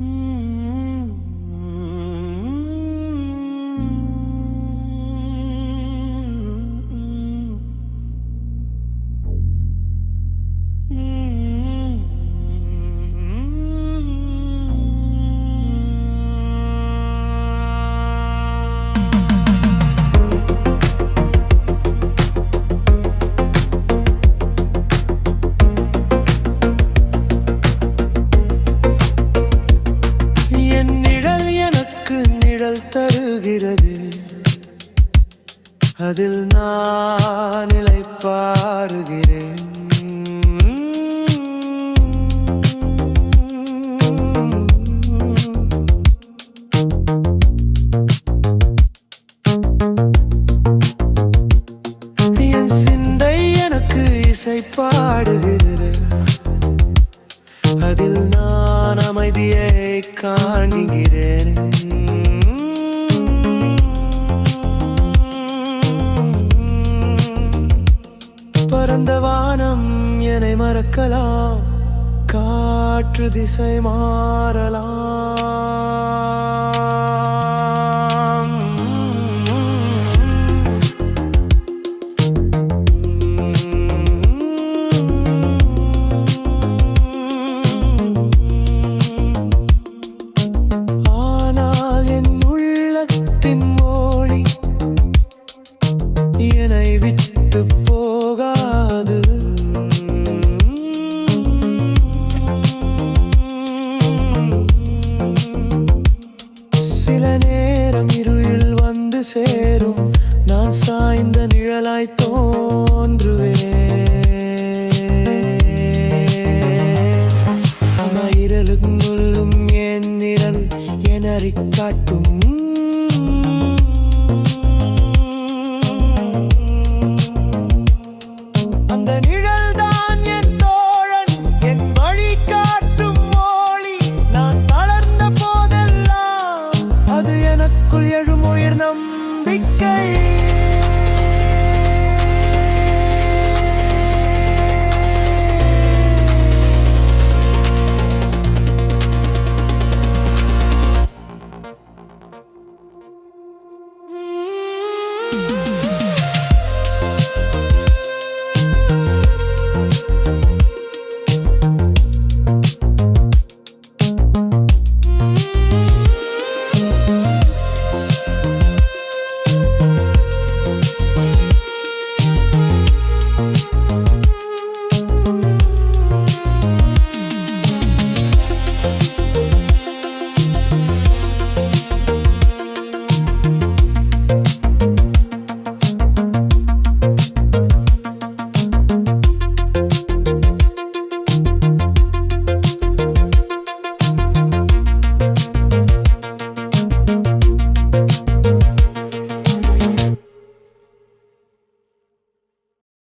என் அதில் நான் நிலைப்பாருகிறேன் என் சிந்தை எனக்கு இசை பாடுகிறது. அதில் நான் அமைதியை காணுகிறேன். பரந்த வானம் என்னை மறக்கலாம். காற்று திசை மாறலாம். சில நேரம் இருளில் வந்து சேரும். நான் சாய்ந்த நிழலாய் தோன்றுவேன். ஆனா இரலும் உள்ளும் என் நிழல் எனறி காட்டும் நம்பிக்கை